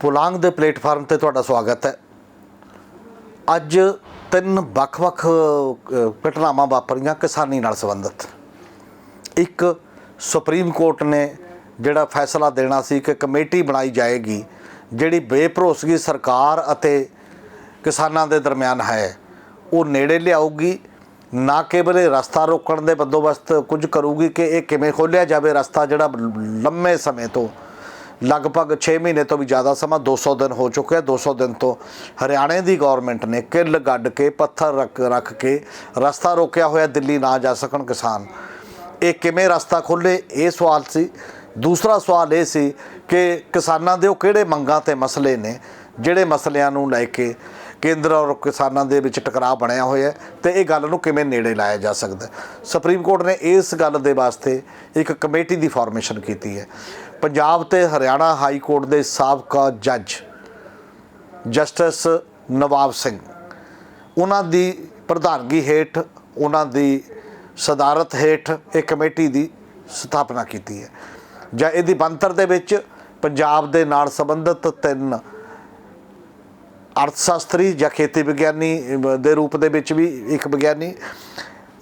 ਪੁਲਾਂਗ ਦੇ ਪਲੇਟਫਾਰਮ ਤੇ ਤੁਹਾਡਾ ਸਵਾਗਤ ਹੈ। ਅੱਜ ਤਿੰਨ ਵੱਖ-ਵੱਖ ਘਟਨਾਵਾਂ ਵਾਪਰੀਆਂ ਕਿਸਾਨੀ ਨਾਲ ਸੰਬੰਧਿਤ। ਇੱਕ ਸੁਪਰੀਮ ਕੋਰਟ ਨੇ ਜਿਹੜਾ ਫੈਸਲਾ ਦੇਣਾ ਸੀ ਕਿ ਕਮੇਟੀ ਬਣਾਈ ਜਾਏਗੀ, ਜਿਹੜੀ ਬੇਭਰੋਸਗੀ ਸਰਕਾਰ ਅਤੇ ਕਿਸਾਨਾਂ ਦੇ ਦਰਮਿਆਨ ਹੈ, ਉਹ ਨੇੜੇ ਲਿਆਊਗੀ। ਨਾ ਕੇਵਲ ਇਹ ਰਸਤਾ ਰੋਕਣ ਦੇ ਬੰਦੋਬਸਤ ਕੁਝ ਕਰੂਗੀ ਕਿ ਇਹ ਕਿਵੇਂ ਖੋਲਿਆ ਜਾਵੇ, ਰਸਤਾ ਜਿਹੜਾ ਲੰਮੇ ਸਮੇਂ ਤੋਂ ਲਗਭਗ 6 ਮਹੀਨੇ ਤੋਂ ਵੀ ਜ਼ਿਆਦਾ ਸਮਾਂ 200 ਦਿਨ ਹੋ ਚੁੱਕਿਆ 200 ਦਿਨ ਤੋਂ ਹਰਿਆਣੇ ਦੀ ਗਵਰਨਮੈਂਟ ਨੇ ਕਿੱਲ ਗੱਡ ਕੇ, ਪੱਥਰ ਰੱਖ ਰੱਖ ਕੇ ਰਸਤਾ ਰੋਕਿਆ ਹੋਇਆ, ਦਿੱਲੀ ਨਾ ਜਾ ਸਕਣ ਕਿਸਾਨ। ਇਹ ਕਿਵੇਂ ਰਸਤਾ ਖੁੱਲੇ ਇਹ ਸਵਾਲ ਸੀ। ਦੂਸਰਾ ਸਵਾਲ ਇਹ ਸੀ ਕਿ ਕਿਸਾਨਾਂ ਦੇ ਉਹ ਕਿਹੜੇ ਮੰਗਾਂ ਤੇ ਮਸਲੇ ਨੇ, ਜਿਹੜੇ ਮਸਲਿਆਂ ਨੂੰ ਲੈ ਕੇ ਕੇਂਦਰ ਔਰ ਕਿਸਾਨਾਂ ਦੇ ਵਿੱਚ ਟਕਰਾਅ ਬਣਿਆ ਹੋਇਆ ਹੈ ਤੇ ਇਹ ਗੱਲ ਨੂੰ ਕਿਵੇਂ ਨੇੜੇ ਲਾਇਆ ਜਾ ਸਕਦਾ ਸੁਪਰੀਮ ਕੋਰਟ ਨੇ ਇਸ ਗੱਲ ਦੇ ਵਾਸਤੇ ਇੱਕ ਕਮੇਟੀ ਦੀ ਫਾਰਮੇਸ਼ਨ ਕੀਤੀ ਹੈ। ਪੰਜਾਬ ਤੇ ਹਰਿਆਣਾ ਹਾਈ ਕੋਰਟ ਦੇ ਸਾਬਕਾ ਜੱਜ ਜਸਟਿਸ ਨਵਾਬ ਸਿੰਘ। ਉਹਨਾਂ ਦੀ ਪ੍ਰਧਾਨਗੀ ਹੇਠ, ਉਹਨਾਂ ਦੀ ਸਦਾਰਤ ਹੇਠ ਇਹ ਕਮੇਟੀ ਦੀ ਸਥਾਪਨਾ ਕੀਤੀ ਹੈ। ਜਾਂ ਇਹਦੀ ਬੰਤਰ ਦੇ ਵਿੱਚ ਪੰਜਾਬ ਦੇ ਨਾਲ ਸੰਬੰਧਿਤ ਤਿੰਨ ਅਰਥਸ਼ਾਸਤਰੀ ਜਾਂ ਖੇਤੀ ਵਿਗਿਆਨੀ ਦੇ ਰੂਪ ਦੇ ਵਿੱਚ ਵੀ ਇੱਕ ਵਿਗਿਆਨੀ,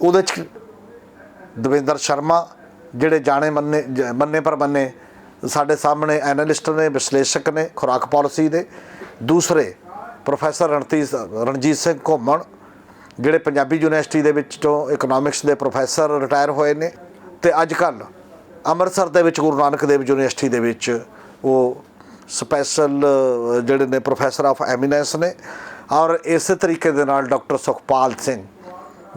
ਉਹਦੇ ਚ ਦਵਿੰਦਰ ਸ਼ਰਮਾ, ਜਿਹੜੇ ਜਾਣੇ ਮੰਨੇ ਜ- ਮੰਨੇ ਪਰ ਮੰਨੇ ਸਾਡੇ ਸਾਹਮਣੇ ਐਨਾਲਿਸਟ ਨੇ, ਵਿਸ਼ਲੇਸ਼ਕ ਨੇ, ਖੁਰਾਕ ਪਾਲਿਸੀ ਦੇ। ਦੂਸਰੇ ਪ੍ਰੋਫੈਸਰ ਰਣਜੀਤ ਰਣਜੀਤ ਸਿੰਘ ਘੁੰਮਣ, ਜਿਹੜੇ ਪੰਜਾਬੀ ਯੂਨੀਵਰਸਿਟੀ ਦੇ ਵਿੱਚ ਤੋਂ ਇਕਨੋਮਿਕਸ ਦੇ ਪ੍ਰੋਫੈਸਰ ਰਿਟਾਇਰ ਹੋਏ ਨੇ। ਤੇ ਅੱਜ ਕੱਲ ਅੰਮ੍ਰਿਤਸਰ ਦੇ ਵਿੱਚ ਗੁਰੂ ਨਾਨਕ ਦੇਵ ਯੂਨੀਵਰਸਿਟੀ ਦੇ ਵਿੱਚ ਉਹ ਸਪੈਸ਼ਲ ਜਿਹੜੇ ਨੇ ਪ੍ਰੋਫੈਸਰ ਆਫ ਐਮੀਨੈਂਸ ਨੇ। ਔਰ ਇਸੇ ਤਰੀਕੇ ਦੇ ਨਾਲ ਡਾਕਟਰ ਸੁਖਪਾਲ ਸਿੰਘ,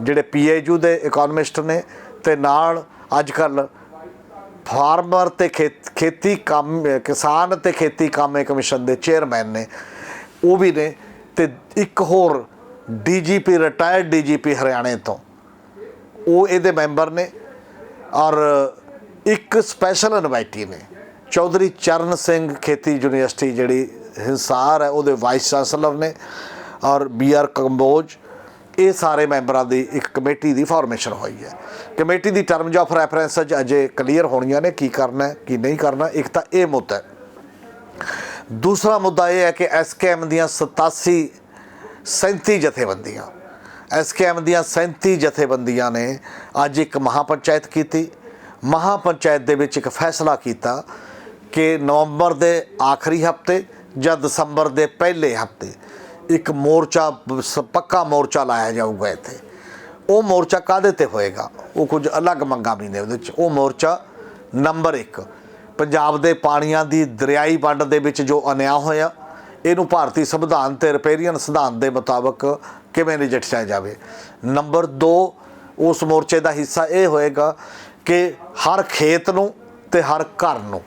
ਜਿਹੜੇ ਪੀਏਯੂ ਦੇ ਇਕਨੋਮਿਸਟ ਨੇ। ਤੇ ਨਾਲ ਅੱਜ ਕੱਲ ਫਾਰਮਰ ਤੇ ਖੇਤ- ਖੇਤੀ ਕੰਮ, ਕਿਸਾਨ ਤੇ ਖੇਤੀ ਕਾਮੇ ਕਮਿਸ਼ਨ ਦੇ ਚੇਅਰਮੈਨ ਨੇ। ਉਹ ਵੀ ਨੇ ਤੇ ਇੱਕ ਹੋਰ ਡੀਜੀਪੀ ਰਿਟਾਇਰਡ ਡੀਜੀਪੀ ਹਰਿਆਣੇ ਤੋਂ। ਉਹ ਇਹਦੇ ਮੈਂਬਰ ਨੇ ਔਰ ਇੱਕ ਸਪੈਸ਼ਲ ਇਨਵਾਈਟੀ ਨੇ। ਚੌਧਰੀ ਚਰਨ ਸਿੰਘ ਖੇਤੀ ਯੂਨੀਵਰਸਿਟੀ ਜਿਹੜੀ ਹਿੰਸਾਰ ਹੈ, ਉਹਦੇ ਵਾਈਸ ਚਾਂਸਲਰ ਨੇ ਔਰ ਬੀ ਆਰ ਕੰਬੋਜ ਇਹ ਸਾਰੇ ਮੈਂਬਰਾਂ ਦੀ ਇੱਕ ਕਮੇਟੀ ਦੀ ਫਾਰਮੇਸ਼ਨ ਹੋਈ ਹੈ। ਕਮੇਟੀ ਦੀ ਟਰਮਜ਼ ਆਫ ਰੈਫਰੈਂਸ ਅਜੇ ਕਲੀਅਰ ਹੋਣੀਆਂ ਨੇ ਕੀ ਕਰਨਾ ਹੈ, ਕੀ ਨਹੀਂ ਕਰਨਾ ਇੱਕ ਤਾਂ ਇਹ ਮੁੱਦਾ ਹੈ। ਦੂਸਰਾ ਮੁੱਦਾ ਇਹ ਹੈ ਕਿ ਐਸਕੇਐਮ ਦੀਆਂ 87 37 ਜਥੇਬੰਦੀਆਂ ਐਸਕੇਐਮ ਦੀਆਂ 37 ਜਥੇਬੰਦੀਆਂ ਨੇ ਅੱਜ ਇੱਕ ਮਹਾਪੰਚਾਇਤ ਕੀਤੀ। ਮਹਾਪੰਚਾਇਤ ਦੇ ਵਿੱਚ ਇੱਕ ਫੈਸਲਾ ਕੀਤਾ ਕਿ ਨਵੰਬਰ ਦੇ ਆਖਰੀ ਹਫ਼ਤੇ ਜਾਂ ਦਸੰਬਰ ਦੇ ਪਹਿਲੇ ਹਫ਼ਤੇ ਇੱਕ ਮੋਰਚਾ ਪੱਕਾ ਮੋਰਚਾ ਲਾਇਆ ਜਾਊਗਾ ਇੱਥੇ। ਉਹ ਮੋਰਚਾ ਕਾਹਦੇ ਤੇ ਹੋਏਗਾ? ਉਹ ਕੁਝ ਅਲੱਗ ਮੰਗਾਂ ਵੀ ਨੇ ਉਹਦੇ ਵਿੱਚ ਉਹ ਮੋਰਚਾ ਨੰਬਰ 1 ਪੰਜਾਬ ਦੇ ਪਾਣੀਆਂ ਦੀ ਦਰਿਆਈ ਵੰਡ ਦੇ ਵਿੱਚ ਜੋ ਅਨਿਆ ਹੋਇਆ, ਇਹਨੂੰ ਭਾਰਤੀ ਸੰਵਿਧਾਨ ਤੇ ਰਿਪੇਰੀਅਨ ਸਿਧਾਂਤ ਦੇ ਮੁਤਾਬਕ ਕਿਵੇਂ ਨਜਿੱਠਿਆ ਜਾਵੇ? ਨੰਬਰ 2 ਉਸ ਮੋਰਚੇ ਦਾ ਹਿੱਸਾ ਇਹ ਹੋਏਗਾ ਕਿ ਹਰ ਖੇਤ ਨੂੰ ਤੇ ਹਰ ਘਰ ਨੂੰ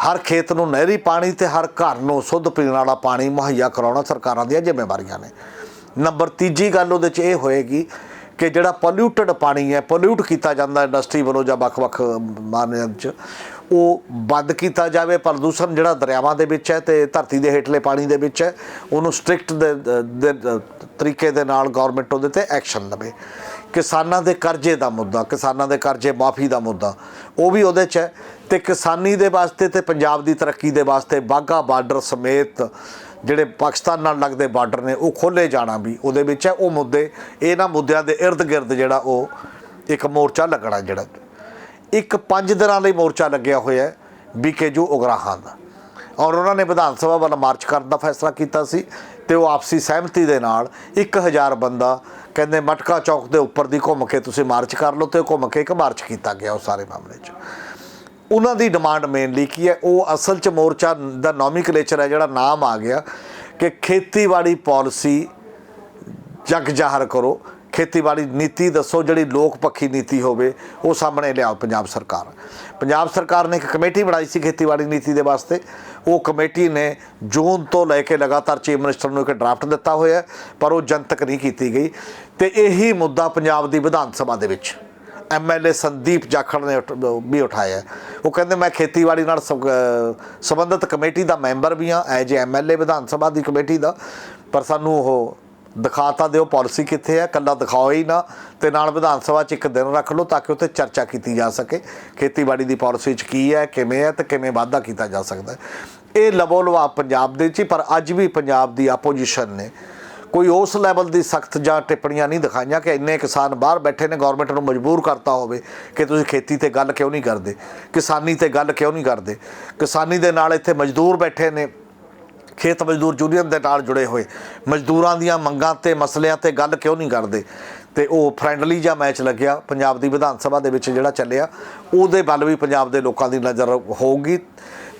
ਹਰ ਖੇਤ ਨੂੰ ਨਹਿਰੀ ਪਾਣੀ ਤੇ ਹਰ ਘਰ ਨੂੰ ਸ਼ੁੱਧ ਪੀਣ ਵਾਲਾ ਪਾਣੀ ਮੁਹੱਈਆ ਕਰਾਉਣਾ ਸਰਕਾਰਾਂ ਦੀਆਂ ਜ਼ਿੰਮੇਵਾਰੀਆਂ ਨੇ। ਨੰਬਰ ਤੀਜੀ ਗੱਲ ਉਹਦੇ 'ਚ ਇਹ ਹੋਏਗੀ ਕਿ ਜਿਹੜਾ ਪੋਲਿਊਟਡ ਪਾਣੀ ਹੈ ਪੋਲਿਊਟ ਕੀਤਾ ਜਾਂਦਾ ਇੰਡਸਟਰੀ ਵੱਲੋਂ ਜਾਂ ਵੱਖ-ਵੱਖ ਮਾਮਲਿਆਂ 'ਚ, ਉਹ ਬੰਦ ਕੀਤਾ ਜਾਵੇ, ਪ੍ਰਦੂਸ਼ਣ ਜਿਹੜਾ ਦਰਿਆਵਾਂ ਦੇ ਵਿੱਚ ਹੈ ਤੇ ਧਰਤੀ ਦੇ ਹੇਠਲੇ ਪਾਣੀ ਦੇ ਵਿੱਚ ਹੈ, ਉਹਨੂੰ ਸਟ੍ਰਿਕਟ ਦੇ ਦੇ ਤਰੀਕੇ ਦੇ ਨਾਲ ਗਵਰਨਮੈਂਟ ਉਹਦੇ ਤੇ ਐਕਸ਼ਨ ਲਵੇ। ਕਿਸਾਨਾਂ ਦੇ ਕਰਜ਼ੇ ਦਾ ਮੁੱਦਾ, ਕਿਸਾਨਾਂ ਦੇ ਕਰਜ਼ੇ ਮਾਫੀ ਦਾ ਮੁੱਦਾ, ਉਹ ਵੀ ਉਹਦੇ 'ਚ ਹੈ। ਤੇ ਕਿਸਾਨੀ ਦੇ ਵਾਸਤੇ ਤੇ ਪੰਜਾਬ ਦੀ ਤਰੱਕੀ ਦੇ ਵਾਸਤੇ ਬਾਗਾ ਬਾਰਡਰ ਸਮੇਤ ਜਿਹੜੇ ਪਾਕਿਸਤਾਨ ਨਾਲ ਲੱਗਦੇ ਬਾਰਡਰ ਨੇ, ਉਹ ਖੋਲੇ ਜਾਣਾ ਵੀ ਉਹਦੇ ਵਿੱਚ ਹੈ। ਉਹ ਮੁੱਦੇ ਇਹਨਾਂ ਮੁੱਦਿਆਂ ਦੇ ਇਰਦ ਗਿਰਦ ਜਿਹੜਾ ਉਹ ਇੱਕ ਮੋਰਚਾ ਲੱਗਣਾ ਜਿਹੜਾ, ਇੱਕ 5 ਦਿਨਾਂ ਲਈ ਮੋਰਚਾ ਲੱਗਿਆ ਹੋਇਆ ਹੈ ਬੀਕੇਜੂ ਉਗਰਾਹਾਂ ਦਾ। ਔਰ ਉਹਨਾਂ ਨੇ ਵਿਧਾਨ ਸਭਾ ਵੱਲ ਮਾਰਚ ਕਰਨ ਦਾ ਫੈਸਲਾ ਕੀਤਾ ਸੀ ਤੇ ਉਹ ਆਪਸੀ ਸਹਿਮਤੀ ਦੇ ਨਾਲ 1000 ਬੰਦਾ ਕਹਿੰਦੇ ਮਟਕਾ ਚੌਕ ਦੇ ਉੱਪਰ ਦੀ ਘੁੰਮ ਕੇ ਤੁਸੀਂ ਮਾਰਚ ਕਰ ਲਓ ਤੇ ਘੁੰਮ ਕੇ ਇੱਕ ਮਾਰਚ ਕੀਤਾ ਗਿਆ ਉਹ ਸਾਰੇ ਮਾਮਲੇ 'ਚ। ਉਹਨਾਂ ਦੀ ਡਿਮਾਂਡ ਮੇਨਲੀ ਕੀ ਹੈ? ਉਹ ਅਸਲ 'ਚ ਮੋਰਚਾ ਦਾ ਨੋਮੀਕਲੇਚਰ ਹੈ, ਜਿਹੜਾ ਨਾਮ ਆ ਗਿਆ ਕਿ ਖੇਤੀਬਾੜੀ ਪਾਲਿਸੀ ਜਗ ਜ਼ਾਹਰ ਕਰੋ। ਖੇਤੀਬਾੜੀ ਨੀਤੀ ਦੱਸੋ ਜਿਹੜੀ ਲੋਕ ਪੱਖੀ ਨੀਤੀ ਹੋਵੇ, ਉਹ ਸਾਹਮਣੇ ਲਿਆਓ ਪੰਜਾਬ ਸਰਕਾਰ। ਪੰਜਾਬ ਸਰਕਾਰ ਨੇ ਇੱਕ ਕਮੇਟੀ ਬਣਾਈ ਸੀ ਖੇਤੀਬਾੜੀ ਨੀਤੀ ਦੇ ਵਾਸਤੇ। ਉਹ ਕਮੇਟੀ ਨੇ ਜੂਨ ਤੋਂ ਲੈ ਕੇ ਲਗਾਤਾਰ ਚੀਫ ਮਿਨਿਸਟਰ ਨੂੰ ਇੱਕ ਡਰਾਫਟ ਦਿੱਤਾ ਹੋਇਆ ਪਰ ਉਹ ਜਨਤਕ ਨਹੀਂ ਕੀਤੀ ਗਈ। ਤੇ ਇਹੀ ਮੁੱਦਾ ਪੰਜਾਬ ਦੀ ਵਿਧਾਨ ਸਭਾ ਦੇ ਵਿੱਚ। ਐਮਐਲਏ ਸੰਦੀਪ ਜਾਖੜ ਨੇ ਉਠ- ਵੀ ਉਠਾਇਆ ਉਹ ਕਹਿੰਦੇ, ਮੈਂ ਖੇਤੀਬਾੜੀ ਨਾਲ ਸੰ- ਸੰਬੰਧਿਤ ਕਮੇਟੀ ਦਾ ਮੈਂਬਰ ਵੀ ਹਾਂ। ਐਜ ਐਮਐਲਏ ਵਿਧਾਨ ਸਭਾ ਦੀ ਕਮੇਟੀ ਦਾ, ਪਰ ਸਾਨੂੰ ਉਹ ਦਿਖਾ ਤਾਂ ਦਿਓ ਪਾਲਿਸੀ ਕਿੱਥੇ ਹੈ ਕੱਲਾ ਦਿਖਾਓ ਹੀ ਨਾ ਤੇ ਨਾਲ ਵਿਧਾਨ ਸਭਾ 'ਚ ਇੱਕ ਦਿਨ ਰੱਖ ਲਓ ਤਾਂ ਕਿ ਉੱਥੇ ਚਰਚਾ ਕੀਤੀ ਜਾ ਸਕੇ ਖੇਤੀਬਾੜੀ ਦੀ ਪਾਲਿਸੀ 'ਚ ਕੀ ਹੈ ਕਿਵੇਂ ਹੈ ਤੇ ਕਿਵੇਂ ਵਾਧਾ ਕੀਤਾ ਜਾ ਸਕਦਾ ਹੈ। ਇਹ ਲਬੋ ਲਵਾ ਪੰਜਾਬ ਦੇ 'ਚ ਹੀ, ਪਰ ਅੱਜ ਵੀ ਪੰਜਾਬ ਦੀ ਆਪੋਜੀਸ਼ਨ ਨੇ। ਕੋਈ ਉਸ ਲੈਵਲ ਦੀ ਸਖਤ ਜਾਂ ਟਿੱਪਣੀਆਂ ਨਹੀਂ ਦਿਖਾਈਆਂ ਕਿ ਇੰਨੇ ਕਿਸਾਨ ਬਾਹਰ ਬੈਠੇ ਨੇ ਗਵਰਨਮੈਂਟ ਨੂੰ ਮਜਬੂਰ ਕਰਤਾ ਹੋਵੇ ਕਿ ਤੁਸੀਂ ਖੇਤੀ ਤੇ ਗੱਲ ਕਿਉਂ ਨਹੀਂ ਕਰਦੇ ਕਿਸਾਨੀ ਤੇ ਗੱਲ ਕਿਉਂ ਨਹੀਂ ਕਰਦੇ। ਕਿਸਾਨੀ ਦੇ ਨਾਲ ਇੱਥੇ ਮਜ਼ਦੂਰ ਬੈਠੇ ਨੇ ਖੇਤ ਮਜ਼ਦੂਰ ਯੂਨੀਅਨ ਦੇ ਨਾਲ ਜੁੜੇ ਹੋਏ। ਮਜ਼ਦੂਰਾਂ ਦੀਆਂ ਮੰਗਾਂ ਤੇ ਮਸਲਿਆਂ ਤੇ ਗੱਲ ਕਿਉਂ ਨਹੀਂ ਕਰਦੇ? ਤੇ ਉਹ ਫ੍ਰੈਂਡਲੀ ਜਿਹਾ ਮੈਚ ਲੱਗਿਆ। ਪੰਜਾਬ ਦੀ ਵਿਧਾਨ ਸਭਾ ਦੇ ਵਿੱਚ ਜਿਹੜਾ ਚੱਲਿਆ, ਉਹਦੇ ਵੱਲ ਵੀ ਪੰਜਾਬ ਦੇ ਲੋਕਾਂ ਦੀ ਨਜ਼ਰ ਹੋਊਗੀ।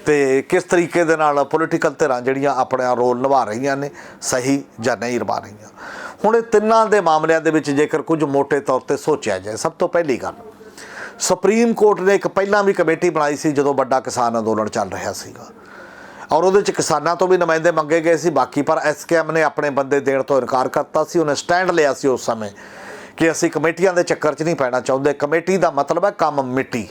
ਤੇ ਕਿਸ ਤਰੀਕੇ ਦੇ ਨਾਲ ਪੋਲੀਟੀਕਲ ਧਿਰਾਂ ਜਿਹੜੀਆਂ ਆਪਣਾ ਰੋਲ ਨਿਭਾ ਰਹੀਆਂ ਨੇ, ਸਹੀ ਜਾਂ ਨਹੀਂ ਨਿਭਾ ਰਹੀਆਂ? ਹੁਣ ਇਹ ਤਿੰਨਾਂ ਦੇ ਮਾਮਲਿਆਂ ਦੇ ਵਿੱਚ ਜੇਕਰ ਕੁਝ ਮੋٹے ਤੌਰ ਤੇ ਸੋਚਿਆ ਜਾਏ, ਸਭ ਤੋਂ ਪਹਿਲੀ ਗੱਲ, ਸੁਪਰੀਮ ਕੋਰਟ ਨੇ ਇੱਕ ਪਹਿਲਾਂ ਵੀ ਕਮੇਟੀ ਬਣਾਈ ਸੀ ਜਦੋਂ ਵੱਡਾ ਕਿਸਾਨ ਅੰਦੋਲਨ ਚੱਲ ਰਿਹਾ ਸੀਗਾ। ਔਰ ਉਹਦੇ ਚ ਕਿਸਾਨਾਂ ਤੋਂ ਵੀ ਨੁਮਾਇੰਦੇ ਮੰਗੇ ਗਏ ਸੀ, ਬਾਕੀ ਪਰ ਐਸਕੇਐਮ ਨੇ ਆਪਣੇ ਬੰਦੇ ਦੇਣ ਤੋਂ ਇਨਕਾਰ ਕਰਤਾ ਸੀ, ਉਹਨੇ ਸਟੈਂਡ ਲਿਆ ਸੀ ਉਸ ਸਮੇਂ ਕਿ ਅਸੀਂ ਕਮੇਟੀਆਂ ਦੇ ਚੱਕਰ 'ਚ ਨਹੀਂ ਪੈਣਾ ਚਾਹੁੰਦੇ। ਕਮੇਟੀ ਦਾ ਮਤਲਬ ਹੈ ਕੰਮ ਮਿੱਟੀ।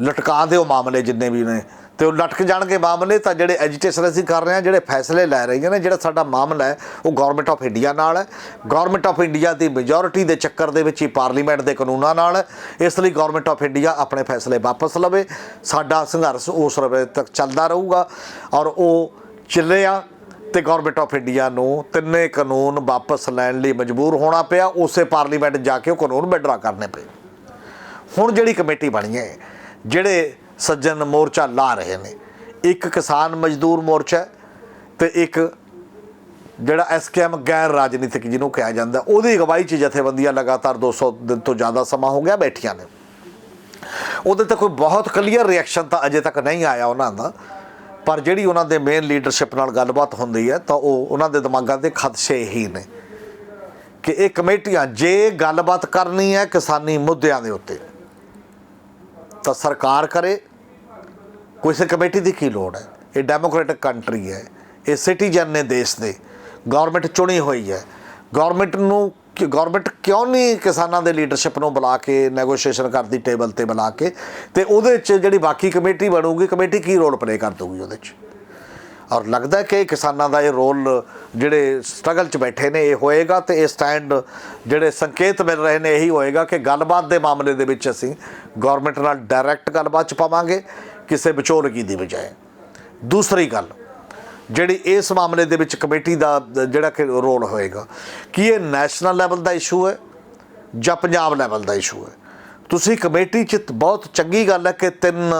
ਲਟਕਾ ਦਿਓ ਮਾਮਲੇ ਜਿੰਨੇ ਵੀ ਨੇ। ਤੇ ਉਹ ਲਟਕ ਜਾਣਗੇ ਮਾਮਲੇ, ਤਾਂ ਜਿਹੜੇ ਐਜੀਟੇਸ਼ਨ ਅਸੀਂ ਕਰ ਰਹੇ ਹਾਂ, ਜਿਹੜੇ ਫੈਸਲੇ ਲੈ ਰਹੀਆਂ ਨੇ, ਜਿਹੜਾ ਸਾਡਾ ਮਾਮਲਾ ਹੈ, ਉਹ ਗਵਰਨਮੈਂਟ ਆਫ ਇੰਡੀਆ ਨਾਲ ਹੈ। ਗਵਰਨਮੈਂਟ ਆਫ ਇੰਡੀਆ ਦੀ ਮੈਜੋਰਿਟੀ ਦੇ ਚੱਕਰ ਦੇ ਵਿੱਚ ਹੀ ਪਾਰਲੀਮੈਂਟ ਦੇ ਕਾਨੂੰਨਾਂ ਨਾਲ ਹੈ। ਇਸ ਲਈ ਗਵਰਨਮੈਂਟ ਆਫ ਇੰਡੀਆ ਆਪਣੇ ਫੈਸਲੇ ਵਾਪਸ ਲਵੇ। ਸਾਡਾ ਸੰਘਰਸ਼ ਉਸ ਰਵੇ ਤੱਕ ਚੱਲਦਾ ਰਹੂਗਾ ਔਰ ਉਹ ਚੱਲਿਆ ਤੇ ਗਵਰਨਮੈਂਟ ਆਫ ਇੰਡੀਆ ਨੂੰ ਤਿੰਨੇ ਕਾਨੂੰਨ ਵਾਪਸ ਲੈਣ ਲਈ ਮਜਬੂਰ ਹੋਣਾ ਪਿਆ। ਉਸੇ ਪਾਰਲੀਮੈਂਟ ਜਾ ਕੇ ਉਹ ਕਾਨੂੰਨ ਵਿਡਰਾ ਕਰਨੇ ਪਏ। ਹੁਣ ਜਿਹੜੀ ਕਮੇਟੀ ਬਣੀ ਹੈ, ਜਿਹੜੇ ਸੱਜਣ ਮੋਰਚਾ ਲਾ ਰਹੇ ਨੇ। ਇੱਕ ਕਿਸਾਨ ਮਜ਼ਦੂਰ ਮੋਰਚਾ ਹੈ ਤੇ ਇੱਕ ਜਿਹੜਾ ਐਸਕੇਐਮ ਗੈਰ ਰਾਜਨੀਤਿਕ ਜਿਹਨੂੰ ਕਿਹਾ ਜਾਂਦਾ, ਉਹਦੀ ਅਗਵਾਈ 'ਚ ਜਥੇਬੰਦੀਆਂ ਲਗਾਤਾਰ 200 ਦਿਨ ਤੋਂ ਜ਼ਿਆਦਾ ਸਮਾਂ ਹੋ ਗਿਆ ਬੈਠੀਆਂ ਨੇ। ਉਹਦੇ ਤੇ ਕੋਈ ਬਹੁਤ ਕਲੀਅਰ ਰਿਐਕਸ਼ਨ ਤਾਂ ਅਜੇ ਤੱਕ ਨਹੀਂ ਆਇਆ ਉਹਨਾਂ ਦਾ, ਪਰ ਜਿਹੜੀ ਉਹਨਾਂ ਦੇ ਮੇਨ ਲੀਡਰਸ਼ਿਪ ਨਾਲ ਗੱਲਬਾਤ ਹੁੰਦੀ ਹੈ ਤਾਂ ਉਹ ਉਹਨਾਂ ਦੇ ਦਿਮਾਗਾਂ 'ਤੇ ਖਦਸ਼ੇ ਹੀ ਨੇ ਕਿ ਇਹ ਕਮੇਟੀਆਂ ਜੇ ਗੱਲਬਾਤ ਕਰਨੀ ਹੈ ਕਿਸਾਨੀ ਮੁੱਦਿਆਂ ਦੇ ਉੱਤੇ, ਤਾਂ ਸਰਕਾਰ ਕਰੇ ਕੋਈ ਕਮੇਟੀ ਦੀ ਕੀ ਲੋੜ ਹੈ? ਇਹ ਡੈਮੋਕ੍ਰੈਟਿਕ ਕੰਟਰੀ ਹੈ, ਇਹ ਸਿਟੀਜ਼ਨ ਨੇ ਦੇਸ਼ ਦੇ ਗਵਰਨਮੈਂਟ ਚੁਣੀ ਹੋਈ ਹੈ। ਗਵਰਨਮੈਂਟ ਨੂੰ ਕਿ ਗਵਰਨਮੈਂਟ ਕਿਉਂ ਨਹੀਂ ਕਿਸਾਨਾਂ ਦੇ ਲੀਡਰਸ਼ਿਪ ਨੂੰ ਬੁਲਾ ਕੇ ਨੈਗੋਸ਼ੀਏਸ਼ਨ ਕਰਦੀ ਟੇਬਲ ਤੇ ਬੁਲਾ ਕੇ? ਤੇ ਉਹਦੇ 'ਚ ਜਿਹੜੀ ਬਾਕੀ ਕਮੇਟੀ ਬਣੂਗੀ, ਕਮੇਟੀ ਕੀ ਰੋਲ ਪਲੇ ਕਰ ਦੂਗੀ ਉਹਦੇ 'ਚ? ਔਰ ਲੱਗਦਾ ਕਿ ਕਿਸਾਨਾਂ ਦਾ ਇਹ ਰੋਲ ਜਿਹੜੇ ਸਟਰਗਲ 'ਚ ਬੈਠੇ ਨੇ, ਇਹ ਹੋਏਗਾ ਤੇ ਇਹ ਸਟੈਂਡ ਜਿਹੜੇ ਸੰਕੇਤ ਮਿਲ ਰਹੇ ਨੇ, ਇਹੀ ਹੋਏਗਾ ਕਿ ਗੱਲਬਾਤ ਦੇ ਮਾਮਲੇ ਦੇ ਵਿੱਚ ਅਸੀਂ ਗਵਰਨਮੈਂਟ ਨਾਲ ਡਾਇਰੈਕਟ ਗੱਲਬਾਤ 'ਚ ਪਾਵਾਂਗੇ। ਕਿਸੇ ਵਿਚੋਲਗੀ ਦੀ ਬਜਾਏ। ਦੂਸਰੀ ਗੱਲ, ਜਿਹੜੀ ਇਸ ਮਾਮਲੇ ਦੇ ਵਿੱਚ ਕਮੇਟੀ ਦਾ, ਜਿਹੜਾ ਕਿ ਰੋਲ ਹੋਏਗਾ, ਕੀ ਇਹ ਨੈਸ਼ਨਲ ਲੈਵਲ ਦਾ ਇਸ਼ੂ ਹੈ ਜਾਂ ਪੰਜਾਬ ਲੈਵਲ ਦਾ ਇਸ਼ੂ ਹੈ? ਤੁਸੀਂ ਕਮੇਟੀ 'ਚ ਬਹੁਤ ਚੰਗੀ ਗੱਲ ਹੈ ਕਿ ਤਿੰਨ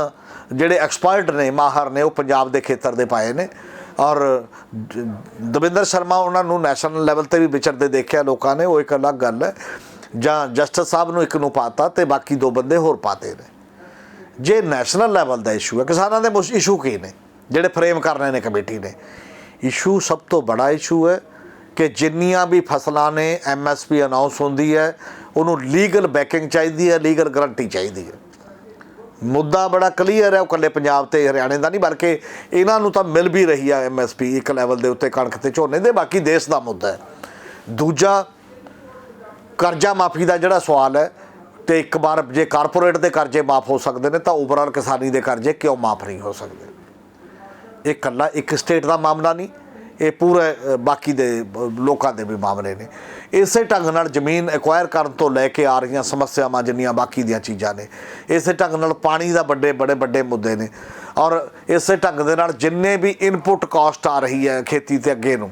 ਜਿਹੜੇ ਐਕਸਪਰਟ ਨੇ, ਮਾਹਰ ਨੇ, ਉਹ ਪੰਜਾਬ ਦੇ ਖੇਤਰ ਦੇ ਪਾਏ ਨੇ। ਔਰ ਦਵਿੰਦਰ ਸ਼ਰਮਾ ਉਹਨਾਂ ਨੂੰ ਨੈਸ਼ਨਲ ਲੈਵਲ ਤੇ ਵੀ ਵਿਚਰਦੇ ਦੇਖਿਆ ਲੋਕਾਂ ਨੇ, ਉਹ ਇੱਕ ਅਲੱਗ ਗੱਲ ਹੈ। ਜਾਂ ਜਸਟਿਸ ਸਾਹਿਬ ਨੂੰ ਇੱਕ ਨੂੰ ਪਾਤਾ ਤੇ ਬਾਕੀ ਦੋ ਬੰਦੇ ਹੋਰ ਪਾਤੇ ਨੇ। ਜੇ ਨੈਸ਼ਨਲ ਲੈਵਲ ਦਾ ਇਸ਼ੂ ਹੈ, ਕਿਸਾਨਾਂ ਦੇ ਮੁਸ਼ ਇਸ਼ੂ ਕੀ ਨੇ? ਜਿਹੜੇ ਫਰੇਮ ਕਰਨੇ ਨੇ ਕਮੇਟੀ ਨੇ। ਇਸ਼ੂ ਸਭ ਤੋਂ ਬੜਾ ਇਸ਼ੂ ਹੈ ਕਿ ਜਿੰਨੀਆਂ ਵੀ ਫਸਲਾਂ ਨੇ ਐਮਐਸਪੀ ਅਨਾਉਂਸ ਹੁੰਦੀ ਹੈ, ਉਹਨੂੰ ਲੀਗਲ ਬੈਕਿੰਗ ਚਾਹੀਦੀ ਹੈ ਲੀਗਲ ਗਰੰਟੀ ਚਾਹੀਦੀ ਹੈ। ਮੁੱਦਾ ਬੜਾ ਕਲੀਅਰ ਹੈ, ਉਹ ਕੱਲੇ ਪੰਜਾਬ ਤੇ ਹਰਿਆਣੇ ਦਾ ਨਹੀਂ, ਬਲਕਿ ਇਹਨਾਂ ਨੂੰ ਤਾਂ ਮਿਲ ਵੀ ਰਹੀ ਹੈ ਐਮਐਸਪੀ ਇੱਕ ਲੈਵਲ ਦੇ ਉੱਤੇ ਕਣਕ ਤੇ ਝੋਨੇ ਦੇ, ਬਾਕੀ ਦੇਸ਼ ਦਾ ਮੁੱਦਾ ਹੈ। ਦੂਜਾ, ਕਰਜ਼ਾ ਮਾਫੀ ਦਾ ਜਿਹੜਾ ਸਵਾਲ ਹੈ ਤੇ ਇੱਕ ਵਾਰ ਜੇ ਕਾਰਪੋਰੇਟ ਦੇ ਕਰਜ਼ੇ ਮਾਫ ਹੋ ਸਕਦੇ ਨੇ, ਤਾਂ ਓਵਰਆਲ ਕਿਸਾਨੀ ਦੇ ਕਰਜ਼ੇ ਕਿਉਂ ਮਾਫ ਨਹੀਂ ਹੋ ਸਕਦੇ? ਇਹ ਇਕੱਲਾ ਇੱਕ ਸਟੇਟ ਦਾ ਮਾਮਲਾ ਨਹੀਂ, ਇਹ ਪੂਰੇ ਬਾਕੀ ਦੇ ਲੋਕਾਂ ਦੇ ਵੀ ਮਾਮਲੇ ਨੇ। ਇਸੇ ਢੰਗ ਨਾਲ ਜ਼ਮੀਨ ਐਕਵਾਇਰ ਕਰਨ ਤੋਂ ਲੈ ਕੇ ਆ ਰਹੀਆਂ ਸਮੱਸਿਆਵਾਂ ਜਿੰਨੀਆਂ ਬਾਕੀ ਦੀਆਂ ਚੀਜ਼ਾਂ ਨੇ, ਇਸੇ ਢੰਗ ਨਾਲ ਪਾਣੀ ਦਾ ਵੱਡੇ, ਬੜੇ, ਵੱਡੇ ਮੁੱਦੇ ਨੇ। ਔਰ ਇਸੇ ਢੰਗ ਦੇ ਨਾਲ ਜਿੰਨੇ ਵੀ ਇਨਪੁਟ ਕਾਸਟ ਆ ਰਹੀ ਹੈ ਖੇਤੀ ਤੇ ਅੱਗੇ ਨੂੰ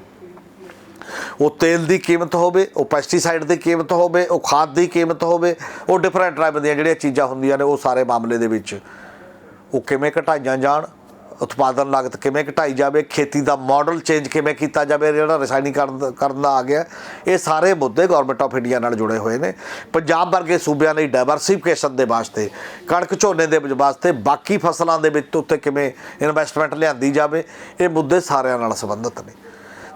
ਉਹ ਤੇਲ ਦੀ ਕੀਮਤ ਹੋਵੇ, ਉਹ ਪੈਸਟੀਸਾਈਡ ਦੀ ਕੀਮਤ ਹੋਵੇ, ਉਹ ਖਾਦ ਦੀ ਕੀਮਤ ਹੋਵੇ, ਉਹ ਡਿਫਰੈਂਟ ਟਾਈਪ ਦੀਆਂ ਜਿਹੜੀਆਂ ਚੀਜ਼ਾਂ ਹੁੰਦੀਆਂ ਨੇ ਉਹ ਸਾਰੇ ਮਾਮਲੇ ਦੇ ਵਿੱਚ। ਉਹ ਕਿਵੇਂ ਘਟਾਈਆਂ ਜਾਣ, ਉਤਪਾਦਨ ਲਾਗਤ ਕਿਵੇਂ ਘਟਾਈ ਜਾਵੇ, ਖੇਤੀ ਦਾ ਮਾਡਲ ਚੇਂਜ ਕਿਵੇਂ ਕੀਤਾ ਜਾਵੇ, ਜਿਹੜਾ ਰਸਾਇਣੀਕਰਨ ਕਰਨ ਦਾ ਆ ਗਿਆ, ਇਹ ਸਾਰੇ ਮੁੱਦੇ ਗਵਰਨਮੈਂਟ ਆਫ ਇੰਡੀਆ ਨਾਲ ਜੁੜੇ ਹੋਏ ਨੇ। ਪੰਜਾਬ ਵਰਗੇ ਸੂਬਿਆਂ ਲਈ ਡਾਈਵਰਸਿਫਿਕੇਸ਼ਨ ਦੇ ਵਾਸਤੇ, ਕਣਕ ਝੋਨੇ ਦੇ ਵਾਸਤੇ, ਬਾਕੀ ਫਸਲਾਂ ਦੇ ਵਿੱਚ ਉੱਤੇ ਕਿਵੇਂ ਇਨਵੈਸਟਮੈਂਟ ਲਿਆਂਦੀ ਜਾਵੇ, ਇਹ ਮੁੱਦੇ ਸਾਰਿਆਂ ਨਾਲ ਸੰਬੰਧਿਤ ਨੇ।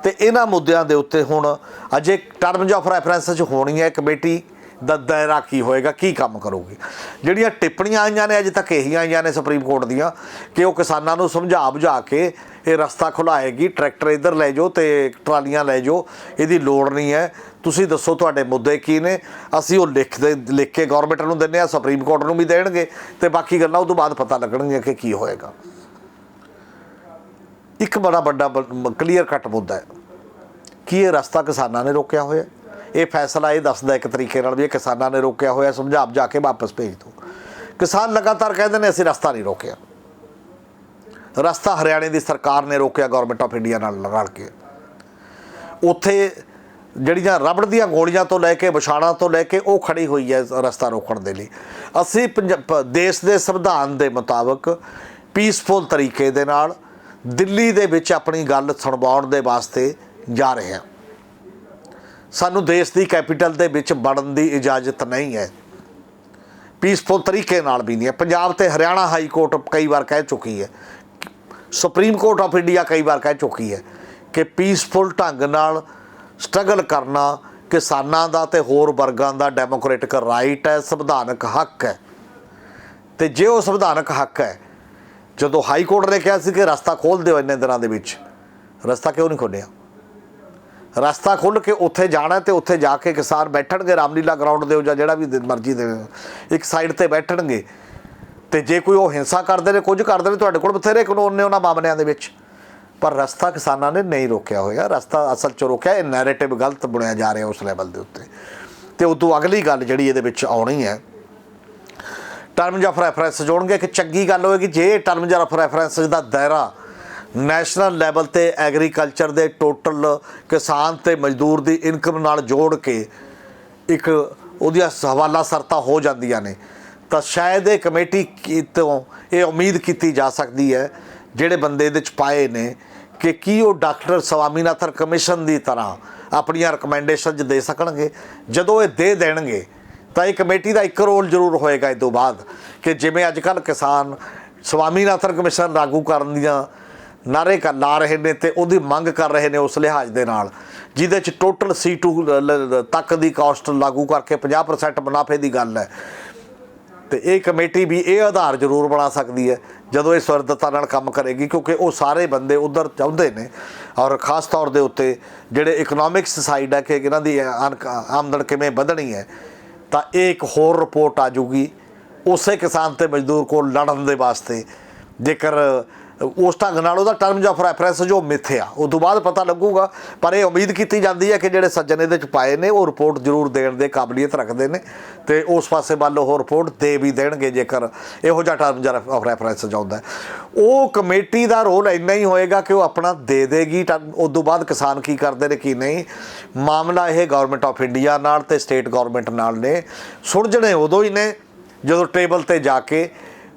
ਤੇ ਇਹਨਾਂ ਮੁੱਦਿਆਂ ਦੇ ਉੱਤੇ ਹੁਣ ਅਜੇ ਟਰਮਸ ਆਫ ਰੈਫਰੈਂਸ 'ਚ ਹੋਣੀ ਹੈ, ਕਮੇਟੀ ਦਾ ਦਾਇਰਾ ਕੀ ਹੋਏਗਾ, ਕੀ ਕੰਮ ਕਰੂਗੀ? ਜਿਹੜੀਆਂ ਟਿੱਪਣੀਆਂ ਆਈਆਂ ਨੇ, ਅਜੇ ਤੱਕ ਇਹੀ ਆਈਆਂ ਨੇ ਸੁਪਰੀਮ ਕੋਰਟ ਦੀਆਂ ਕਿ ਉਹ ਕਿਸਾਨਾਂ ਨੂੰ ਸਮਝਾ ਬੁਝਾ ਕੇ ਇਹ ਰਸਤਾ ਖੁਲਾਏਗੀ, ਟਰੈਕਟਰ ਇੱਧਰ ਲੈ ਜਾਓ ਤੇ ਟਰਾਲੀਆਂ ਲੈ ਜਾਓ, ਇਹਦੀ ਲੋੜ ਨਹੀਂ ਹੈ। ਤੁਸੀਂ ਦੱਸੋ ਤੁਹਾਡੇ ਮੁੱਦੇ ਕੀ ਨੇ? ਅਸੀਂ ਉਹ ਲਿਖਦੇ ਲਿਖ ਕੇ ਗਵਰਨਮੈਂਟ ਨੂੰ ਦਿੰਨੇ ਆ ਸੁਪਰੀਮ ਕੋਰਟ ਨੂੰ ਵੀ ਦੇਣਗੇ ਤੇ ਬਾਕੀ ਗੱਲਾਂ ਉਹ ਤੋਂ ਬਾਅਦ ਪਤਾ ਲੱਗਣਗੀਆਂ ਕਿ ਕੀ ਹੋਏਗਾ। ਇੱਕ ਬੜਾ ਵੱਡਾ ਕਲੀਅਰ ਕੱਟ ਮੁੱਦਾ ਹੈ। ਕਿ ਇਹ ਰਸਤਾ ਕਿਸਾਨਾਂ ਨੇ ਰੋਕਿਆ ਹੋਇਆ ਇਹ ਫੈਸਲਾ ਇਹ ਦੱਸਦਾ ਇੱਕ ਤਰੀਕੇ ਨਾਲ ਵੀ ਇਹ ਕਿਸਾਨਾਂ ਨੇ ਰੋਕਿਆ ਹੋਇਆ, ਸਮਝਾ ਜਾ ਕੇ ਵਾਪਸ ਭੇਜ ਦਿਓ। ਕਿਸਾਨ ਲਗਾਤਾਰ ਕਹਿੰਦੇ ਨੇ, ਅਸੀਂ ਰਸਤਾ ਨਹੀਂ ਰੋਕਿਆ। ਰਸਤਾ ਹਰਿਆਣੇ ਦੀ ਸਰਕਾਰ ਨੇ ਰੋਕਿਆ ਗਵਰਨਮੈਂਟ ਆਫ ਇੰਡੀਆ ਨਾਲ ਰਲ ਕੇ। ਉੱਥੇ ਜਿਹੜੀਆਂ ਰਬੜ ਦੀਆਂ ਗੋਲੀਆਂ ਤੋਂ ਲੈ ਕੇ, ਵਿਛਾੜਾਂ ਤੋਂ ਲੈ ਕੇ, ਉਹ ਖੜੀ ਹੋਈ ਹੈ ਰਸਤਾ ਰੋਕਣ ਦੇ ਲਈ। ਅਸੀਂ ਪੰਜ- ਦੇਸ਼ ਦੇ ਸੰਵਿਧਾਨ ਦੇ ਮੁਤਾਬਕ ਪੀਸਫੁਲ ਤਰੀਕੇ ਦੇ ਨਾਲ ਦਿੱਲੀ ਦੇ ਵਿੱਚ ਆਪਣੀ ਗੱਲ ਸੁਣਵਾਉਣ ਦੇ ਵਾਸਤੇ ਜਾ ਰਹੇ ਹਾਂ। ਸਾਨੂੰ ਦੇਸ਼ ਦੀ ਕੈਪੀਟਲ ਦੇ ਵਿੱਚ ਵੜਨ ਦੀ ਇਜਾਜ਼ਤ ਨਹੀਂ ਹੈ। ਪੀਸਫੁਲ ਤਰੀਕੇ ਨਾਲ ਵੀ ਨਹੀਂ ਹੈ। ਪੰਜਾਬ ਤੇ ਹਰਿਆਣਾ ਹਾਈ ਕੋਰਟ ਕਈ ਵਾਰ ਕਹਿ ਚੁੱਕੀ ਹੈ। ਸੁਪਰੀਮ ਕੋਰਟ ਆਫ ਇੰਡੀਆ ਕਈ ਵਾਰ ਕਹਿ ਚੁੱਕੀ ਹੈ ਕਿ ਪੀਸਫੁਲ ਢੰਗ ਨਾਲ ਸਟਰਗਲ ਕਰਨਾ ਕਿਸਾਨਾਂ ਦਾ ਤੇ ਹੋਰ ਵਰਗਾਂ ਦਾ ਡੈਮੋਕ੍ਰੈਟਿਕ ਰਾਈਟ ਹੈ, ਸੰਵਿਧਾਨਕ ਹੱਕ ਹੈ। ਤੇ ਜੇ ਉਹ ਸੰਵਿਧਾਨਕ ਹੱਕ ਹੈ ਜਦੋਂ ਹਾਈ ਕੋਰਟ ਨੇ ਕਿਹਾ ਸੀ ਕਿ ਰਸਤਾ ਖੋਲ ਦਿਓ ਇੰਨੇ ਦਿਨਾਂ ਦੇ ਵਿੱਚ, ਰਸਤਾ ਕਿਉਂ ਨਹੀਂ ਖੋਲ੍ਹਿਆ? ਰਸਤਾ ਖੁੱਲ ਕੇ ਉੱਥੇ ਜਾਣਾ ਤੇ ਉੱਥੇ ਜਾ ਕੇ ਕਿਸਾਨ ਬੈਠਣਗੇ ਰਾਮਲੀਲਾ ਗਰਾਊਂਡ ਦੇ ਜਾਂ ਜਿਹੜਾ ਵੀ ਮਰਜ਼ੀ ਦੇ ਇੱਕ ਸਾਈਡ ਤੇ ਬੈਠਣਗੇ। ਤੇ ਜੇ ਕੋਈ ਉਹ ਹਿੰਸਾ ਕਰਦੇ ਨੇ, ਕੁਝ ਕਰਦੇ ਨੇ, ਤੁਹਾਡੇ ਕੋਲ ਬਥੇਰੇ ਕਾਨੂੰਨ ਨੇ ਉਹਨਾਂ ਮਾਮਲਿਆਂ ਦੇ ਵਿੱਚ। ਪਰ ਰਸਤਾ ਕਿਸਾਨਾਂ ਨੇ ਨਹੀਂ ਰੋਕਿਆ ਹੋਇਆ। ਰਸਤਾ ਅਸਲ 'ਚ ਰੋਕਿਆ, ਇਹ ਨੈਰੇਟਿਵ ਗਲਤ ਬਣਿਆ ਜਾ ਰਿਹਾ ਉਸ ਲੈਵਲ ਦੇ ਉੱਤੇ। ਤੇ ਉਦੋਂ ਅਗਲੀ ਗੱਲ ਜਿਹੜੀ ਇਹਦੇ ਵਿੱਚ ਆਉਣੀ ਹੈ ਟਰਮਜ਼ ਆਫ ਰੈਫਰੈਂਸ ਜੋੜਨਗੇ? ਕਿ ਚੰਗੀ ਗੱਲ ਹੋਏਗੀ, ਜੇ ਟਰਮਜ਼ ਆਫ ਰੈਫਰੈਂਸ ਦਾ ਦਾਇਰਾ ਨੈਸ਼ਨਲ ਲੈਵਲ ਤੇ ਐਗਰੀਕਲਚਰ ਦੇ ਟੋਟਲ ਕਿਸਾਨ ਤੇ ਮਜ਼ਦੂਰ ਦੀ ਇਨਕਮ ਨਾਲ ਜੋੜ ਕੇ ਇੱਕ ਉਹਦੀਆਂ ਹਵਾਲਾ ਸਰਤਾ ਹੋ ਜਾਂਦੀਆਂ ਨੇ, ਤਾਂ ਸ਼ਾਇਦ ਇਹ ਕਮੇਟੀ ਕੀ ਤੋਂ ਇਹ ਉਮੀਦ ਕੀਤੀ ਜਾ ਸਕਦੀ ਹੈ, ਜਿਹੜੇ ਬੰਦੇ ਇਹਦੇ ਚ ਪਾਏ ਨੇ, ਕਿ ਕੀ ਉਹ ਡਾਕਟਰ ਸਵਾਮੀਨਾਥਨ ਕਮਿਸ਼ਨ ਦੀ ਤਰ੍ਹਾਂ ਆਪਣੀਆਂ ਰეკਮੈਂਡੇਸ਼ਨਸ ਦੇ ਸਕਣਗੇ? ਜਦੋਂ ਇਹ ਦੇ ਦੇਣਗੇ ਤਾਂ ਇਹ ਕਮੇਟੀ ਦਾ ਇੱਕ ਰੋਲ ਜ਼ਰੂਰ ਹੋਏਗਾ ਇਸ ਤੋਂ ਬਾਅਦ ਕਿ ਜਿਵੇਂ ਅੱਜ ਕੱਲ ਕਿਸਾਨ ਸਵਾਮੀਨਾਥਨ ਕਮਿਸ਼ਨ ਲਾਗੂ ਕਰਨ ਦੀਆਂ ਨਾਰੇ ਕਰ ਲਾ ਰਹੇ ਨੇ ਤੇ ਉਹਦੀ ਮੰਗ ਕਰ ਰਹੇ ਨੇ ਉਸ ਲਿਹਾਜ਼ ਦੇ ਨਾਲ, ਜਿਹਦੇ ਚ ਟੋਟਲ C2 ਤੱਕ ਦੀ ਕਾਸਟ ਲਾਗੂ ਕਰਕੇ 50% ਮੁਨਾਫੇ ਦੀ ਗੱਲ ਹੈ। ਤੇ ਇਹ ਕਮੇਟੀ ਵੀ ਇਹ ਆਧਾਰ ਜ਼ਰੂਰ ਬਣਾ ਸਕਦੀ ਹੈ, ਜਦੋਂ ਇਹ ਸੁਰਦਤਾ ਨਾਲ ਕੰਮ ਕਰੇਗੀ, ਕਿਉਂਕਿ ਉਹ ਸਾਰੇ ਬੰਦੇ ਉਧਰ ਚਾਹੁੰਦੇ ਨੇ ਔਰ ਖਾਸ ਤੌਰ ਦੇ ਉੱਤੇ ਜਿਹੜੇ ਇਕਨੋਮਿਕਸ ਸਾਈਡ ਹੈ ਕਿ ਇਹਨਾਂ ਦੀ ਆਨ- ਆਮਦਨ ਕਿਵੇਂ ਵਧਣੀ ਹੈ ਤਾਂ ਇਹ ਇੱਕ ਹੋਰ ਰਿਪੋਰਟ ਆ ਜੂਗੀ ਉਸੇ ਕਿਸਾਨ ਤੇ ਮਜ਼ਦੂਰ ਕੋਲ ਲੜਨ ਦੇ ਵਾਸਤੇ। ਜੇਕਰ ਉਸ ਢੰਗ ਨਾਲ ਉਹਦਾ ਟਰਮਸ ਆਫ ਰੈਫਰੈਂਸ ਜੋ ਆ ਉਸ ਤੋਂ ਬਾਅਦ ਪਤਾ ਲੱਗੂਗਾ। ਪਰ ਇਹ ਉਮੀਦ ਕੀਤੀ ਜਾਂਦੀ ਹੈ ਕਿ ਜਿਹੜੇ ਸੱਜਣ ਇਹਦੇ ਚ ਪਾਏ ਨੇ, ਉਹ ਰਿਪੋਰਟ ਜ਼ਰੂਰ ਦੇਣ ਦੇ ਕਾਬਲੀਅਤ ਰੱਖਦੇ ਨੇ ਤੇ ਉਸ ਪਾਸੇ ਵੱਲ ਉਹ ਰਿਪੋਰਟ ਦੇ ਵੀ ਦੇਣਗੇ ਜੇਕਰ ਇਹੋ ਜਿਹਾ ਟਰਮਸ ਆਫ ਰੈਫਰੈਂਸ ਚਾਹੁੰਦਾ ਉਹ ਕਮੇਟੀ ਦਾ ਰੋਲ ਇੰਨਾ ਹੀ ਹੋਏਗਾ ਕਿ ਉਹ ਆਪਣਾ ਦੇ ਦੇਗੀ ਉਸ ਤੋਂ ਬਾਅਦ ਕਿਸਾਨ ਕੀ ਕਰਦੇ ਨੇ, ਕੀ ਨਹੀਂ। ਮਾਮਲਾ ਇਹ ਗਵਰਨਮੈਂਟ ਆਫ ਇੰਡੀਆ ਨਾਲ ਤੇ ਸਟੇਟ ਗਵਰਨਮੈਂਟ ਨਾਲ ਨੇ। ਸੁਲਝਣੇ ਉਦੋਂ ਹੀ ਨੇ ਜਦੋਂ ਟੇਬਲ ਤੇ ਜਾ ਕੇ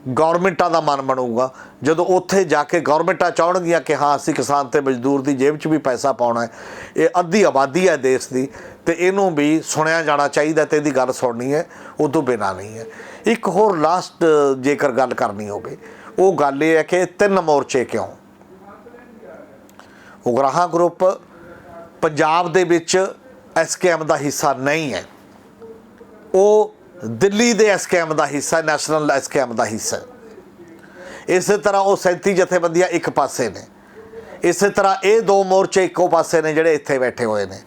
ਗਵਰਨਮੈਂਟਾਂ ਦਾ ਮਨ ਬਣੂਗਾ। ਜਦੋਂ ਉੱਥੇ ਜਾ ਕੇ ਗਵਰਨਮੈਂਟਾਂ ਚਾਹਣਗੀਆਂ ਕਿ ਹਾਂ, ਅਸੀਂ ਕਿਸਾਨ ਤੇ ਮਜ਼ਦੂਰ ਦੀ ਜੇਬ 'ਚ ਵੀ ਪੈਸਾ ਪਾਉਣਾ ਹੈ, ਇਹ ਅੱਧੀ ਆਬਾਦੀ ਹੈ ਦੇਸ਼ ਦੀ, ਤੇ ਇਹਨੂੰ ਵੀ ਸੁਣਿਆ ਜਾਣਾ ਚਾਹੀਦਾ ਤੇ ਇਹਦੀ ਗੱਲ ਸੁਣਨੀ ਹੈ, ਉਹ ਤੋਂ ਬਿਨਾ ਨਹੀਂ ਹੈ। ਇੱਕ ਹੋਰ ਲਾਸਟ ਜੇਕਰ ਗੱਲ ਕਰਨੀ ਹੋਵੇ, ਉਹ ਗੱਲ ਇਹ ਹੈ ਕਿ ਤਿੰਨ ਮੋਰਚੇ ਕਿਉਂ? ਉਗਰਾਹਾਂ ਗਰੁੱਪ ਪੰਜਾਬ ਦੇ ਵਿੱਚ ਐਸਕੇਐਮ ਦਾ ਹਿੱਸਾ ਨਹੀਂ ਹੈ। ਉਹ ਦਿੱਲੀ ਦੇ ਐਸਕੇਐਮ ਦਾ ਹਿੱਸਾ ਨੈਸ਼ਨਲ ਐਸਕੇਐਮ ਦਾ ਹਿੱਸਾ। ਇਸੇ ਤਰ੍ਹਾਂ ਉਹ 37 ਜਥੇਬੰਦੀਆਂ ਇੱਕ ਪਾਸੇ ਨੇ। ਇਸੇ ਤਰ੍ਹਾਂ ਇਹ ਦੋ ਮੋਰਚੇ ਇੱਕੋ ਪਾਸੇ ਨੇ ਜਿਹੜੇ ਇੱਥੇ ਬੈਠੇ ਹੋਏ ਨੇ।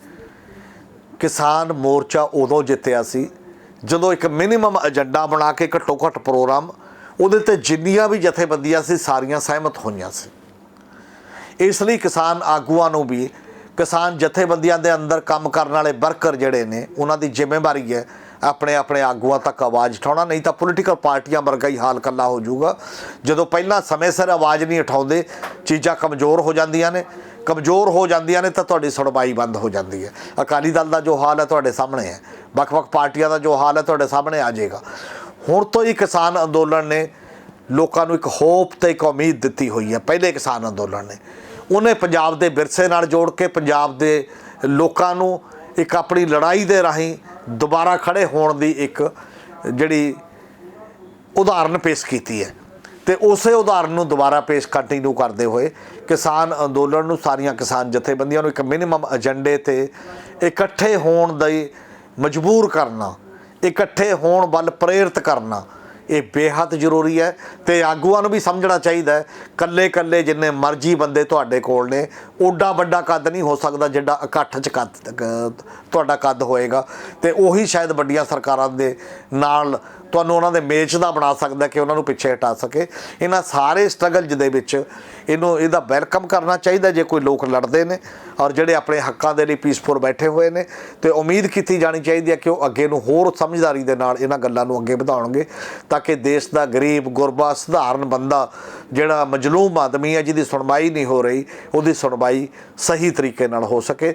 ਕਿਸਾਨ ਮੋਰਚਾ ਉਦੋਂ ਜਿੱਤਿਆ ਸੀ ਜਦੋਂ ਇੱਕ ਮਿਨੀਮਮ ਏਜੰਡਾ ਬਣਾ ਕੇ ਘੱਟੋ ਘੱਟ ਪ੍ਰੋਗਰਾਮ ਉਹਦੇ ਤੇ ਜਿੰਨੀਆਂ ਵੀ ਜਥੇਬੰਦੀਆਂ ਸੀ ਸਾਰੀਆਂ ਸਹਿਮਤ ਹੋਈਆਂ ਸੀ। ਇਸ ਲਈ ਕਿਸਾਨ ਆਗੂਆਂ ਨੂੰ ਵੀ ਕਿਸਾਨ ਜਥੇਬੰਦੀਆਂ ਦੇ ਅੰਦਰ ਕੰਮ ਕਰਨ ਵਾਲੇ ਵਰਕਰ ਜਿਹੜੇ ਨੇ, ਉਹਨਾਂ ਦੀ ਜ਼ਿੰਮੇਵਾਰੀ ਹੈ ਆਪਣੇ ਆਪਣੇ ਆਗੂਆਂ ਤੱਕ ਆਵਾਜ਼ ਉਠਾਉਣਾ, ਨਹੀਂ ਤਾਂ ਪੋਲੀਟੀਕਲ ਪਾਰਟੀਆਂ ਵਰਗਾ ਹੀ ਹਾਲ ਕੱਲਾ ਹੋ ਜਾਊਗਾ। ਜਦੋਂ ਪਹਿਲਾਂ ਸਮੇਂ ਸਿਰ ਆਵਾਜ਼ ਨਹੀਂ ਉਠਾਉਂਦੇ, ਚੀਜ਼ਾਂ ਕਮਜ਼ੋਰ ਹੋ ਜਾਂਦੀਆਂ ਨੇ। ਕਮਜ਼ੋਰ ਹੋ ਜਾਂਦੀਆਂ ਨੇ ਤਾਂ ਤੁਹਾਡੀ ਸੁਣਵਾਈ ਬੰਦ ਹੋ ਜਾਂਦੀ ਹੈ। ਅਕਾਲੀ ਦਲ ਦਾ ਜੋ ਹਾਲ ਹੈ ਤੁਹਾਡੇ ਸਾਹਮਣੇ ਹੈ। ਵੱਖ-ਵੱਖ ਪਾਰਟੀਆਂ ਦਾ ਜੋ ਹਾਲ ਹੈ ਤੁਹਾਡੇ ਸਾਹਮਣੇ ਆ ਜਾਏਗਾ। ਹੁਣ ਤੋਂ ਹੀ ਕਿਸਾਨ ਅੰਦੋਲਨ ਨੇ ਲੋਕਾਂ ਨੂੰ ਇੱਕ ਹੋਪ ਤੇ ਇੱਕ ਉਮੀਦ ਦਿੱਤੀ ਹੋਈ ਹੈ। ਪਹਿਲੇ ਕਿਸਾਨ ਅੰਦੋਲਨ ਨੇ। ਉਹਨੇ ਪੰਜਾਬ ਦੇ ਵਿਰਸੇ ਨਾਲ ਜੋੜ ਕੇ ਪੰਜਾਬ ਦੇ ਲੋਕਾਂ ਨੂੰ ਇੱਕ ਆਪਣੀ ਲੜਾਈ ਦੇ ਰਾਹੀਂ ਦੁਬਾਰਾ ਖੜੇ ਹੋਣ ਦੀ ਇੱਕ ਜਿਹੜੀ ਉਦਾਹਰਨ ਪੇਸ਼ ਕੀਤੀ ਹੈ ਤੇ ਉਸੇ ਉਦਾਹਰਨ ਨੂੰ ਦੁਬਾਰਾ ਪੇਸ਼ ਕੰਟੀਨਿਊ ਕਰਦੇ ਹੋਏ ਕਿਸਾਨ ਅੰਦੋਲਨ ਨੂੰ ਸਾਰੀਆਂ ਕਿਸਾਨ ਜਥੇਬੰਦੀਆਂ ਨੂੰ ਇੱਕ ਮਿਨੀਮਮ ਏਜੰਡੇ ਤੇ ਇਕੱਠੇ ਹੋਣ ਦੀ ਮਜਬੂਰ ਕਰਨਾ, ਇਕੱਠੇ ਹੋਣ ਵੱਲ ਪ੍ਰੇਰਿਤ ਕਰਨਾ ਇਹ ਬੇਹੱਦ ਜ਼ਰੂਰੀ ਹੈ ਤੇ ਆਗੂਆਂ ਨੂੰ ਵੀ ਸਮਝਣਾ ਚਾਹੀਦਾ ਹੈ। ਕੱਲੇ ਕੱਲੇ ਜਿੰਨੇ ਮਰਜ਼ੀ ਬੰਦੇ ਤੁਹਾਡੇ ਕੋਲ ਨੇ, ਓਡਾ ਵੱਡਾ ਕੱਦ ਨਹੀਂ ਹੋ ਸਕਦਾ ਜਿੱਡਾ ਇਕੱਠ ਚ ਕੱਦ ਤੁਹਾਡਾ ਕੱਦ ਹੋਏਗਾ। ਤੇ ਉਹੀ ਸ਼ਾਇਦ ਵੱਡੀਆਂ ਸਰਕਾਰਾਂ ਦੇ ਨਾਲ ਤੁਹਾਨੂੰ ਉਹਨਾਂ ਦੇ ਮੇਚ ਦਾ ਬਣਾ ਸਕਦਾ ਕਿ ਉਹਨਾਂ ਨੂੰ ਪਿੱਛੇ ਹਟਾ ਸਕੇ। ਇਹਨਾਂ ਸਾਰੇ ਸਟਰਗਲਜ ਦੇ ਵਿੱਚ ਇਹਨੂੰ, ਇਹਦਾ ਵੈਲਕਮ ਕਰਨਾ ਚਾਹੀਦਾ ਜੇ ਕੋਈ ਲੋਕ ਲੜਦੇ ਨੇ ਔਰ ਜਿਹੜੇ ਆਪਣੇ ਹੱਕਾਂ ਦੇ ਲਈ ਪੀਸਫੁਲ ਬੈਠੇ ਹੋਏ ਨੇ। ਤੇ ਉਮੀਦ ਕੀਤੀ ਜਾਣੀ ਚਾਹੀਦੀ ਹੈ ਕਿ ਉਹ ਅੱਗੇ ਨੂੰ ਹੋਰ ਸਮਝਦਾਰੀ ਦੇ ਨਾਲ ਇਹਨਾਂ ਗੱਲਾਂ ਨੂੰ ਅੱਗੇ ਵਧਾਉਣਗੇ ਤਾਂ ਕਿ ਦੇਸ਼ ਦਾ ਗਰੀਬ, ਗੁਰਬਾ, ਸਧਾਰਨ ਬੰਦਾ ਜਿਹੜਾ ਮਜਲੂਮ ਆਦਮੀ ਹੈ, ਜਿਹਦੀ ਸੁਣਵਾਈ ਨਹੀਂ ਹੋ ਰਹੀ, ਉਹਦੀ ਸੁਣਵਾਈ ਸਹੀ ਤਰੀਕੇ ਨਾਲ ਹੋ ਸਕੇ।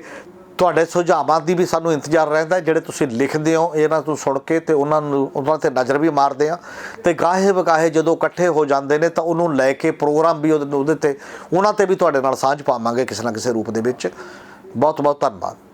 ਤੁਹਾਡੇ ਸੁਝਾਵਾਂ ਦੀ ਵੀ ਸਾਨੂੰ ਇੰਤਜ਼ਾਰ ਰਹਿੰਦਾ ਜਿਹੜੇ ਤੁਸੀਂ ਲਿਖਦੇ ਹੋ ਇਹਨਾਂ ਤੋਂ ਸੁਣ ਕੇ ਤੇ ਉਹਨਾਂ ਨੂੰ, ਉਹਨਾਂ ਤੇ ਨਜ਼ਰ ਵੀ ਮਾਰਦੇ ਆ। ਤੇ ਗਾਹੇ ਵਗਾਹੇ ਜਦੋਂ ਇਕੱਠੇ ਹੋ ਜਾਂਦੇ ਨੇ ਤਾਂ ਉਹਨੂੰ ਲੈ ਕੇ ਪ੍ਰੋਗਰਾਮ ਵੀ ਉਹਦੇ ਉਹਦੇ ਤੇ, ਉਹਨਾਂ ਤੇ ਵੀ ਤੁਹਾਡੇ ਨਾਲ ਸਾਂਝ ਪਾਵਾਂਗੇ ਕਿਸੇ ਨਾ ਕਿਸੇ ਰੂਪ ਦੇ ਵਿੱਚ। ਬਹੁਤ ਬਹੁਤ ਧੰਨਵਾਦ।